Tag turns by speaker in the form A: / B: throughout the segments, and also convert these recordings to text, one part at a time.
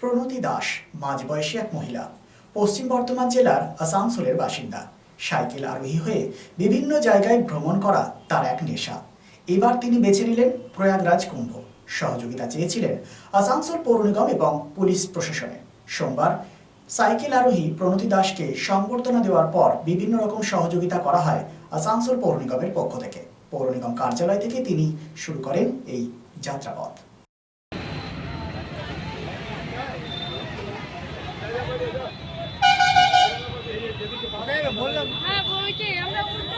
A: প্রণতি দাস, মাঝবয়সী এক মহিলা। পশ্চিম বর্ধমান জেলার আসানসোলের বাসিন্দা। সাইকেল আরোহী হয়ে বিভিন্ন জায়গায় ভ্রমণ করা তার এক নেশা। এবার তিনি বেছে নিলেন প্রয়াগরাজ কুম্ভ। সহযোগিতা চেয়েছিলেন আসানসোল পৌর নিগম এবং পুলিশ প্রশাসনে। সোমবার সাইকেল আরোহী প্রণতি দাসকে সংবর্ধনা দেওয়ার পর বিভিন্ন রকম সহযোগিতা করা হয় আসানসোল পৌর নিগমের পক্ষ থেকে। পৌর নিগম কার্যালয় থেকে তিনি শুরু করেন এই যাত্রাপথ
B: হ্যাঁ বলছি আমরা উল্টো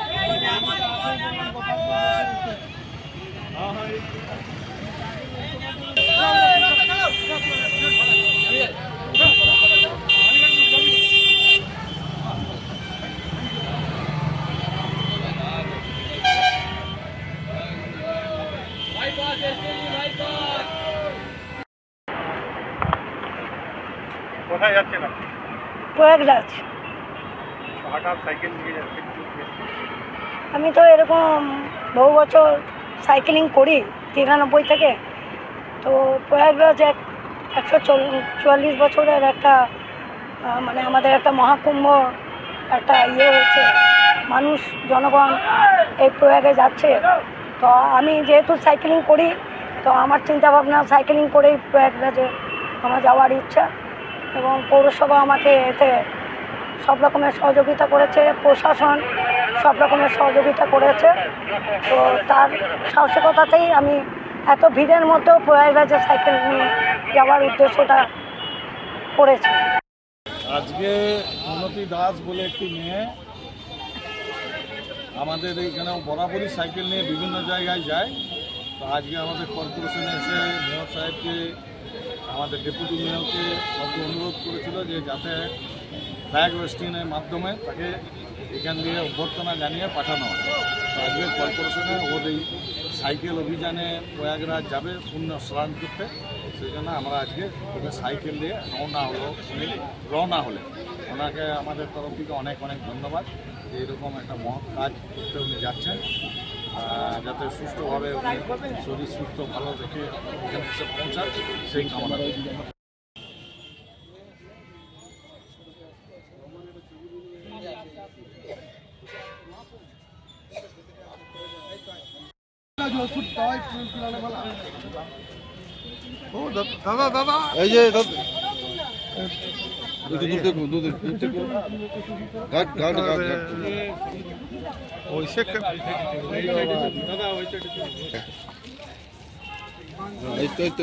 C: কোথায় যাচ্ছেন আপনি?
D: প্রয়াগরাজ।
C: হঠাৎ সাইকেল নিয়ে যাচ্ছেন
D: আমি তো এরকম বহু বছর সাইকেলিং করি তিরানব্বই থেকে। তো প্রয়াগরাজ এক একশো চুয়াল্লিশ বছরের একটা মানে আমাদের একটা মহাকুম্ভ একটা ইয়ে হচ্ছে মানুষ জনগণ এই প্রয়াগে যাচ্ছে। তো আমি যেহেতু সাইকেলিং করি তো আমার চিন্তাভাবনা সাইকেলিং করেই প্রয়াগরাজে আমার যাওয়ার ইচ্ছা। এবং পৌরসভা আমাকে এতে সব রকমের সহযোগিতা করেছে, প্রশাসন সব রকমের সহযোগিতা করেছে। তো তার সাহসিকতাতেই আমি এত ভিড়ের মধ্যেও প্রয়াগরাজে সাইকেল নিয়ে যাওয়ার উদ্দেশ্যটা করেছি।
E: আজকে উন্নতি দাস বলে একটি মেয়ে আমাদের এইখানে বরাবরই সাইকেল নিয়ে বিভিন্ন জায়গায় যায়। তো আজকে আমাদের কর্পোরেশনে এসে মেয়র সাহেবকে, আমাদের ডেপুটি মেয়রকে সবকে অনুরোধ করেছিল যে যাতে ফ্ল্যাগ ওয়েস্টিংয়ের মাধ্যমে তাকে এখান দিয়ে অভ্যর্থনা জানিয়ে পাঠানো হয়। তো আজকে কর্পোরেশনে ওর এই সাইকেল অভিযানে প্রয়াগরাজ যাবে পুণ্য স্নান করতে। সেই জন্য আমরা আজকে ওকে সাইকেল দিয়ে রওনা হলো উনি রওনা হলেন ওনাকে আমাদের তরফ থেকে অনেক অনেক ধন্যবাদ। যে এরকম একটা মহৎ কাজ করতে উনি যাচ্ছেন। যাতে সুস্থভাবে শরীর সুস্থ ভালো রেখে এখানে এসে পৌঁছান সেই কামনা করি।
F: এই যে দাদা একটু দূর দেখুন দূর দেখুন গার্ড গার্ড গার্ড গার্ড
C: ওইসে কে-
F: এই তো এই তো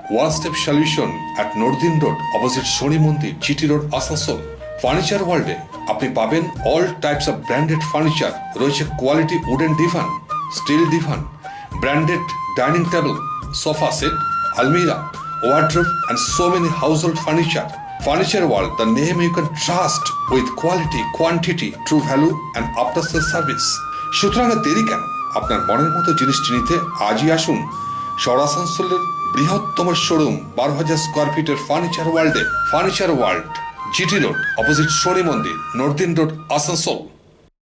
G: one step solution at northern road opposite Shani মন্দির জিটি রোড আসানসোল ফার্নিচার ওয়ার্ল্ডে আপনি পাবেন all types of branded furniture রয়েছে quality wooden divan steel divan branded dining table sofa set আলমিরা wardrobe and so many household furniture furniture world the name you can trust with quality quantity true value and after sale service সুতরাং দেরি কেন? আপনার মনের মতো জিনিসটি নিতে আজই আসুন। সরাসানসোলের বৃহত্তম শোরুম বারো হাজার স্কোয়ার ফিটের ফার্নিচার ওয়ার্ল্ডে furniture world GT road opposite Shani মন্দির নর্দিন রোড আসানসোল